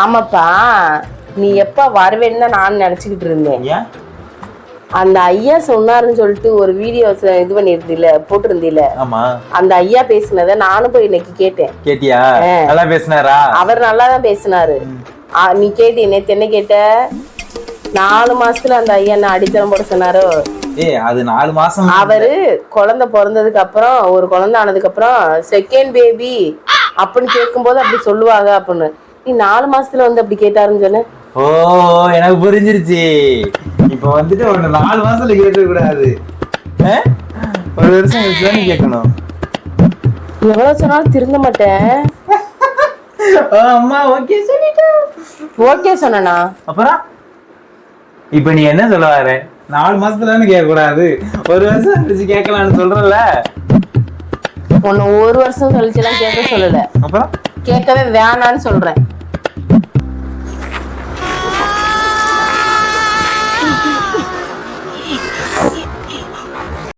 ஆமாப்பா நீ எப்ப வருவேன்னு தான் நான் நினைச்சுக்கிட்டு இருந்தேன். அந்த ஐயா சொன்னாருன்னு சொல்லிட்டு ஒரு வீடியோ இது பண்ணிருந்தீல போட்டிருந்தீல. ஆமா. அந்த ஐயா பேசினதை நானும் போய் இன்னைக்கு கேட்டேன். கேட்டியா? நல்லா பேசினாரா? அவர் நல்லா தான் பேசினாரு. நீ கேட்டி நேத்து என்ன கேட்ட? நாலு மாசத்துல அந்த ஐயா என்ன அடித்தளம் போட சொன்னாரோ? அது நாலு மாசம் அவரு குழந்தை பிறந்ததுக்கு அப்புறம் ஒரு குழந்தை ஆனதுக்கு அப்புறம் செகண்ட் பேபி அப்படின்னு கேட்கும்போது அப்படி சொல்லுவாங்க அப்படின்னு. நீ நாலு மாசத்துல வந்து அப்படி கேட்டாருன்னு சொன்ன ஓ எனக்கு புரிஞ்சிருச்சு. இப்போ வந்துட்டு ஒண்ணு நாலு மாசத்துல கேட்க கூடாது? ஒரு வருஷம் கழிச்சு கேட்கணும். எவ்வளவு சொன்னாலும் திருந்த மாட்டேன். அம்மா ஓகே சொல்லிட்டேன் ஓகே சொன்னனா? அப்புறம்? இப்போ நீ என்ன சொல்ல வர? நாலு மாசத்துல தானே கேட்க கூடாது ஒரு வருஷம் கழிச்சு கேட்கலாம்னு சொல்றல உன்னை ஒரு வருஷம் கழிச்சுலாம் கேட்க சொல்லல. அப்புறம்? கேட்கவே வேணான்னு சொல்றேன்.